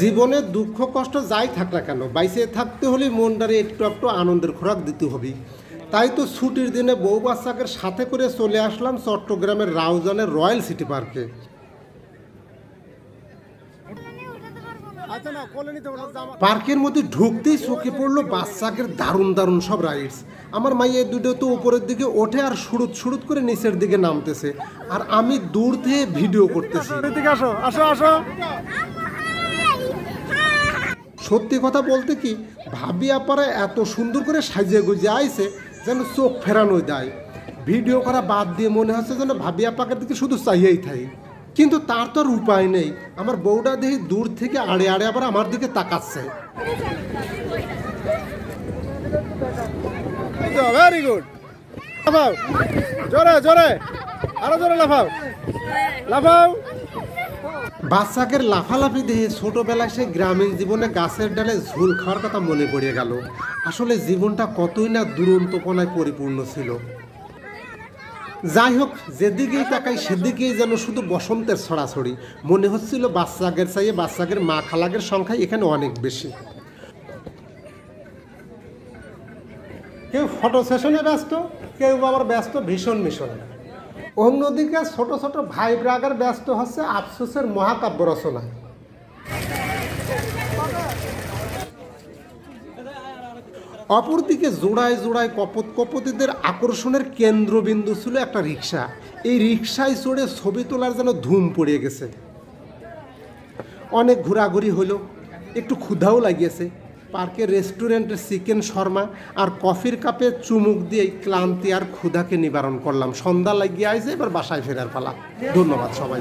জীবনে দুঃখ কষ্ট যাই থাক না কেন বাইসে থাকতে হলে মনটারে একটু একটু আনন্দের খোরাক দিতে হবে। তাই তো ছুটির দিনে বউ বাচ্চাকে সাথে করে চলে আসলাম চট্টগ্রামের রাউজানের রয়্যাল সিটি পার্কে। আচ্ছা পার্কের মধ্যে ঢুকতেই চোখে পড়ল বাচ্চাকের দারুণ দারুণ সব রাইডস আমার মাইয়া দুটো তো উপরের দিকে ওঠে আর সুরুত সুরুত করে নিচের দিকে নামতেছে। আর আমি দূর থেকে ভিডিও করতেছি। আসো আসো আসো। সত্যি কথা বলতে কি, ভাবি আপারা এত সুন্দর করে সাজিয়ে গুজিয়ে আইছে যেন চোখ ফেরানো দেয়। ভিডিও করা বাদ দিয়ে মনে হচ্ছে যেন ভাবি আপাকের দিকে শুধু চাইয়েই থাকি কিন্তু তার তো আর উপায় নেই। আমার বউটা দেখি দূর থেকে আড়ে আড়ে আবার আমার দিকে তাকাচ্ছে। ভেরি গুড লাফাও। জোরে জোরে। আরও জোরে লাফাও। লাফাও। বাচ্চাকের লাফালাফি সে গ্রামীণ জীবনে গাছের ডালে ঝুল খাওয়ার কথা মনে পড়ে গেল। আসলে জীবনটা কতই না দুরন্তপনায় পরিপূর্ণ ছিল। যাই হোক, যেদিকেই তাকাই সেদিকেই যেন শুধু বসন্তের ছড়াছড়ি। মনে হচ্ছিল বাচ্চাগের চাইয়ে বাচ্চাগের মা খালাগের সংখ্যা এখানে অনেক বেশি। কেউ ফটো সেশনে ব্যস্ত, কেউ আবার ব্যস্ত ভীষণ মিশনে। অন্যদিকে ছোট ছোট ভাই ব্রাগার ব্যস্ত হচ্ছে আফসোসের মহাকাব্য রচনায়। অপরদিকে জোড়ায় জোড়ায় কপত কপতিদের আকর্ষণের কেন্দ্রবিন্দু ছিল একটা রিক্সা এই রিক্সায় চড়ে ছবি তোলার যেন ধুম পড়ে গেছে। অনেক ঘোরাঘুরি হলো, একটু ক্ষুধাও লাগিয়েছে। পার্কের রেস্টুরেন্টের চিকেন শর্মা আর কফির কাপে চুমুক দিয়ে ক্লান্তি আর ক্ষুধাকে নিবারণ করলাম। সন্ধ্যা লাগিয়ে আইসে এবার বাসায় ফেরার পালা। ধন্যবাদ সবাই